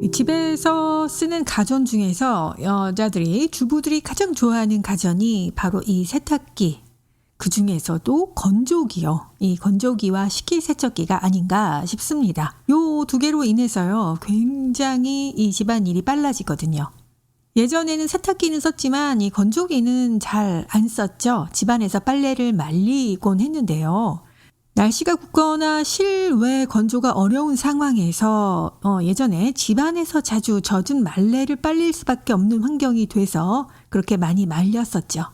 이 집에서 쓰는 가전 중에서 여자들이 주부들이 가장 좋아하는 가전이 바로 이 세탁기. 그 중에서도 건조기요. 이 건조기와 식기세척기가 아닌가 싶습니다. 요 두 개로 인해서요. 굉장히 이 집안 일이 빨라지거든요. 예전에는 세탁기는 썼지만 이 건조기는 잘 안 썼죠. 집안에서 빨래를 말리곤 했는데요. 날씨가 굽거나 실외 건조가 어려운 상황에서 어, 예전에 집안에서 자주 젖은 말래를 빨릴 수밖에 없는 환경이 돼서 그렇게 많이 말렸었죠.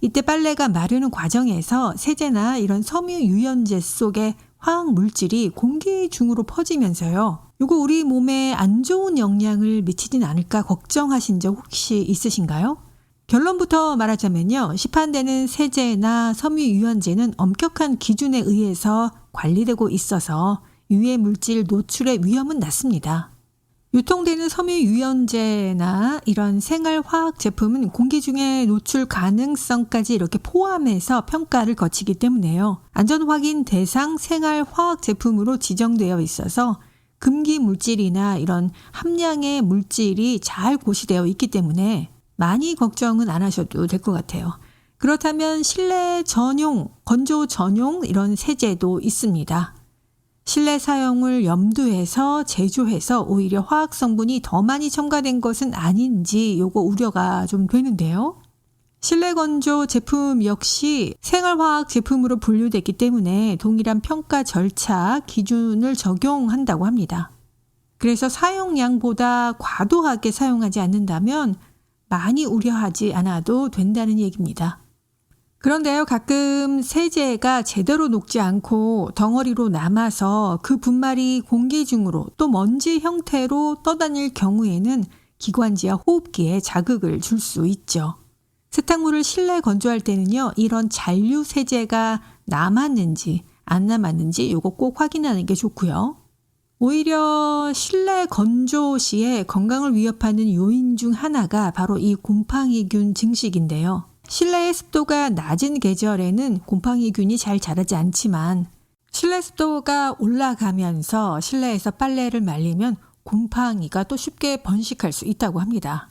이때 빨래가 마르는 과정에서 세제나 이런 섬유 유연제 속에 화학 물질이 공기 중으로 퍼지면서요. 이거 우리 몸에 안 좋은 영향을 미치진 않을까 걱정하신 적 혹시 있으신가요? 결론부터 말하자면요. 시판되는 세제나 섬유 유연제는 엄격한 기준에 의해서 관리되고 있어서 유해 물질 노출의 위험은 낮습니다. 유통되는 섬유 유연제나 이런 생활화학 제품은 공기 중에 노출 가능성까지 이렇게 포함해서 평가를 거치기 때문에요. 안전 확인 대상 생활화학 제품으로 지정되어 있어서 금기 물질이나 이런 함량의 물질이 잘 고시되어 있기 때문에 많이 걱정은 안 하셔도 될 것 같아요. 그렇다면 실내 전용, 건조 전용 이런 세제도 있습니다. 실내 사용을 염두해서 제조해서 오히려 화학 성분이 더 많이 첨가된 것은 아닌지 요거 우려가 좀 되는데요. 실내 건조 제품 역시 생활화학 제품으로 분류됐기 때문에 동일한 평가 절차 기준을 적용한다고 합니다. 그래서 사용량보다 과도하게 사용하지 않는다면 많이 우려하지 않아도 된다는 얘기입니다. 그런데요, 가끔 세제가 제대로 녹지 않고 덩어리로 남아서 그 분말이 공기 중으로 또 먼지 형태로 떠다닐 경우에는 기관지와 호흡기에 자극을 줄 수 있죠. 세탁물을 실내 건조할 때는요, 이런 잔류 세제가 남았는지 안 남았는지 요거 꼭 확인하는 게 좋고요. 오히려 실내 건조 시에 건강을 위협하는 요인 중 하나가 바로 이 곰팡이균 증식인데요. 실내의 습도가 낮은 계절에는 곰팡이균이 잘 자라지 않지만 실내 습도가 올라가면서 실내에서 빨래를 말리면 곰팡이가 또 쉽게 번식할 수 있다고 합니다.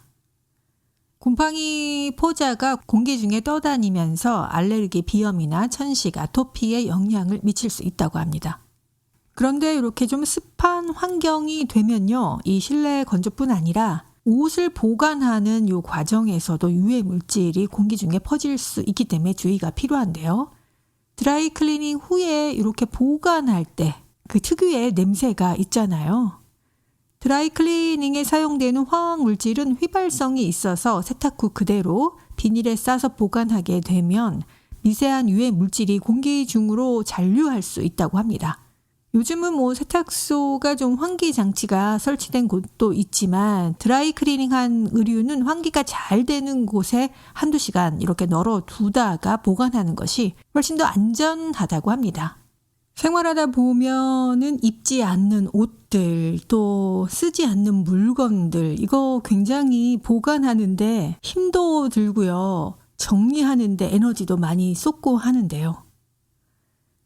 곰팡이 포자가 공기 중에 떠다니면서 알레르기 비염이나 천식, 아토피에 영향을 미칠 수 있다고 합니다. 그런데 이렇게 좀 습한 환경이 되면요. 이 실내 건조뿐 아니라 옷을 보관하는 요 과정에서도 유해 물질이 공기 중에 퍼질 수 있기 때문에 주의가 필요한데요. 드라이 클리닝 후에 이렇게 보관할 때 그 특유의 냄새가 있잖아요. 드라이 클리닝에 사용되는 화학 물질은 휘발성이 있어서 세탁 후 그대로 비닐에 싸서 보관하게 되면 미세한 유해 물질이 공기 중으로 잔류할 수 있다고 합니다. 요즘은 뭐 세탁소가 좀 환기 장치가 설치된 곳도 있지만 드라이 클리닝한 의류는 환기가 잘 되는 곳에 한두 시간 이렇게 널어 두다가 보관하는 것이 훨씬 더 안전하다고 합니다. 생활하다 보면은 입지 않는 옷들 또 쓰지 않는 물건들 이거 굉장히 보관하는데 힘도 들고요. 정리하는데 에너지도 많이 쏟고 하는데요.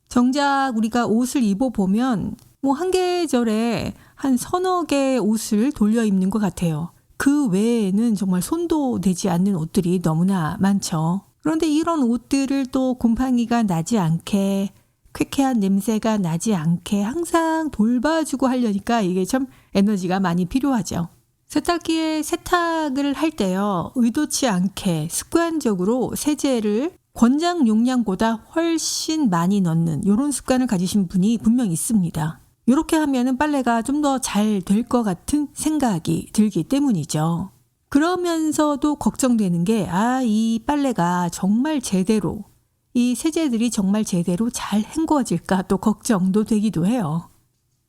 정작 우리가 옷을 입어보면 뭐 한 계절에 한 서너 개의 옷을 돌려 입는 것 같아요. 그 외에는 정말 손도 대지 않는 옷들이 너무나 많죠. 그런데 이런 옷들을 또 곰팡이가 나지 않게 쾌쾌한 냄새가 나지 않게 항상 돌봐주고 하려니까 이게 참 에너지가 많이 필요하죠. 세탁기에 세탁을 할 때요, 의도치 않게 습관적으로 세제를 권장 용량보다 훨씬 많이 넣는 이런 습관을 가지신 분이 분명 있습니다. 이렇게 하면은 빨래가 좀 더 잘 될 것 같은 생각이 들기 때문이죠. 그러면서도 걱정되는 게, 아, 이 빨래가 정말 제대로, 이 세제들이 정말 제대로 잘 헹궈질까 또 걱정도 되기도 해요.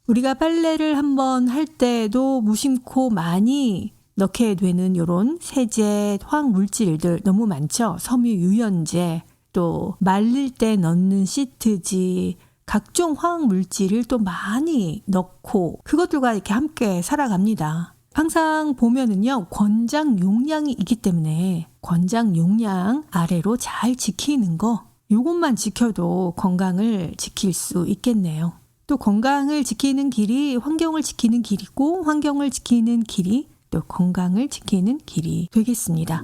우리가 빨래를 한번 할 때도 무심코 많이 넣게 되는 이런 세제, 화학 물질들 너무 많죠. 섬유 유연제, 또 말릴 때 넣는 시트지, 각종 화학 물질을 또 많이 넣고 그것들과 이렇게 함께 살아갑니다. 항상 보면은요, 권장 용량이 있기 때문에 권장 용량 아래로 잘 지키는 거, 요것만 지켜도 건강을 지킬 수 있겠네요. 또 건강을 지키는 길이 환경을 지키는 길이고 환경을 지키는 길이 또 건강을 지키는 길이 되겠습니다.